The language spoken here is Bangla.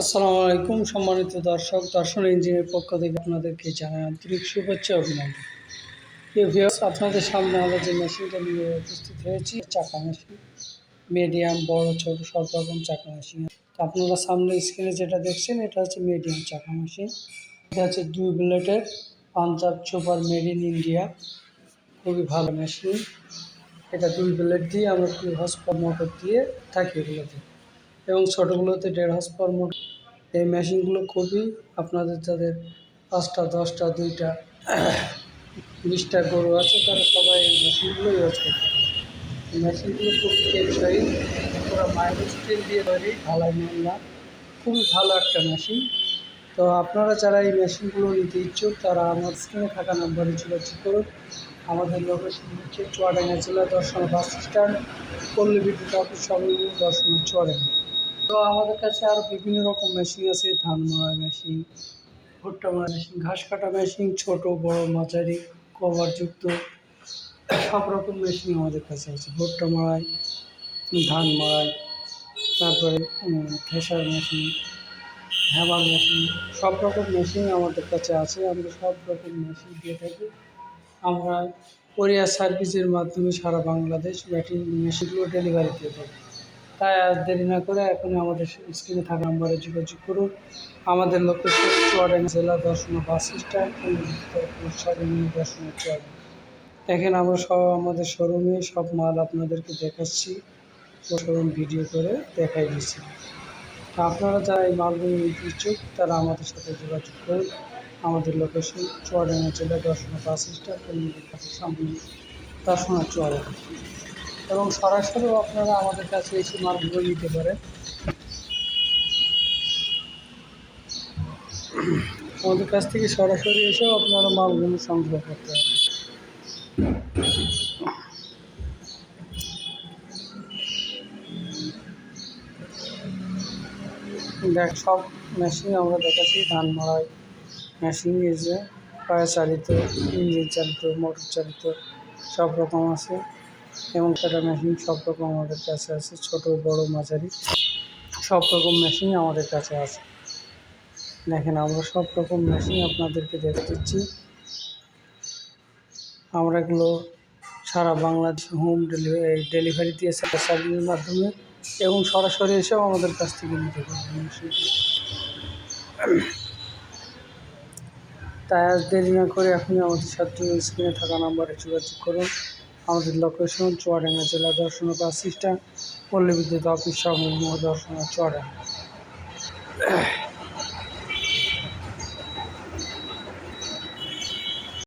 আসসালামু আলাইকুম, সম্মানিত দর্শক, দর্শন ইঞ্জিনের পক্ষ থেকে আপনাদেরকে জানাই আন্তরিক শুভেচ্ছা অভিনন্দন। প্রিয় আপনাদের সামনে আমরা যে মেশিনটা নিয়ে উপস্থিত হয়েছি, চাকা মেশিন মিডিয়াম বড়, ছোট সব রকম চাকা মেশিন তো আপনারা সামনে স্ক্রিনে যেটা দেখছেন, এটা হচ্ছে মিডিয়াম চাকা মেশিন এটা হচ্ছে দুই ব্লেডের Punjab super made in India. খুবই ভালো মেশিন এটা দুই ব্লেড দিয়ে আমরা টু হর্স মোটর দিয়ে থাকি এগুলোতে এবং ছোটোগুলোতে দেড় হর্স পাওয়ার মোটর এই মেশিনগুলো খুবই আপনাদের যাদের পাঁচটা, দশটা, দুইটা, বিশটা গরু আছে, তারা সবাই এই মেশিনগুলো ইউজ করতে পারে। মেশিনগুলো খুব টেকসই, পুরো মাইলেজ তেল দিয়ে তৈরি, ঢালাই মামলা খুবই ভালো একটা মেশিন। তো আপনারা যারা এই মেশিনগুলো নিতে ইচ্ছুক, তারা আমার স্ক্রিনে থাকা নাম্বারে যোগাযোগ করুন। আমাদের লোকেশন হচ্ছে চুয়াডাঙ্গা জেলা দর্শন বাস স্ট্যান্ড, পল্লী বিদ্যুৎ অফিস সংলগ্ন দর্শন চুয়াডাঙ্গা। তো আমাদের কাছে আরও বিভিন্ন রকম মেশিন আছে ধান মরা মেশিন ভুট্টা মরা মেশিন ঘাস কাটা মেশিন ছোট, বড়, মাঝারি কভারযুক্ত সব রকম মেশিন আমাদের কাছে আছে। ভুট্টা মরাই ধান মরাই তারপরে থেসার মেশিন হ্যামার মেশিন সব রকম মেশিন আমাদের কাছে আছে। আমরা সব রকম মেশিন দিয়ে থাকি। আমরা কোরিয়ার সার্ভিসের মাধ্যমে সারা বাংলাদেশ ব্যাটিং মেশিনগুলো ডেলিভারি দিয়ে থাকি। তাই আর দেরি না করে এখন আমাদের স্ক্রিনে থাকা নাম্বারে যোগাযোগ করুন। আমাদের লোকেশন চুয়াডাঙ্গা জেলা দর্শন বাস স্ট্যান্ড দর্শন দেখেন আমরা সব আমাদের শোরুমে সব মাল আপনাদেরকে দেখাচ্ছি। শোরুম ভিডিও করে দেখাই দিচ্ছি। আপনারা যারা এই মালগুলো নিতে ইচ্ছুক, তারা আমাদের সাথে যোগাযোগ করুন আমাদের লোকেশন চুয়াডাঙ্গা জেলা দর্শন বাস স্ট্যান্ড সামনে দর্শনা চুয়াডাঙ্গা। এবং সরাসরিও আপনারা আমাদের কাছে এসে মালগুলো নিতে পারেন। আমাদের কাছ থেকে সরাসরি এসেও আপনারা মালগুলো সংগ্রহ করতে পারেন। দেখ, সব মেশিন আমরা দেখাচ্ছি, ধান মারাই মেশিন এসে পায়ে চালিত, ইঞ্জিন চালিত, মোটর চালিত, সব রকম আছে। এবং কাটা মেশিন সব রকম আমাদের কাছে আছে, ছোট, বড়, মাঝারি। সব রকম মেশিন আমাদের কাছে আছে। দেখেন, আমরা সব রকম মেশিন আপনাদেরকে দেখে দিচ্ছি। আমরা এগুলো সারা বাংলাদেশ হোম ডেলিভারি ডেলিভারি দিয়ে সার্ভিসের মাধ্যমে এবং সরাসরি এসেও আমাদের কাছ থেকে নিতে পারবেন তাই আজ দেরি না করে এখনই আমাদের সাথে স্ক্রিনে থাকা নাম্বারে যোগাযোগ করুন। আমাদের লোকেশন চুয়াডাঙ্গা জেলা দর্শন বাস স্ট্যান্ড পল্লী বিদ্যুৎ অফিস সমূহ দর্শন চুয়াডাঙ্গা।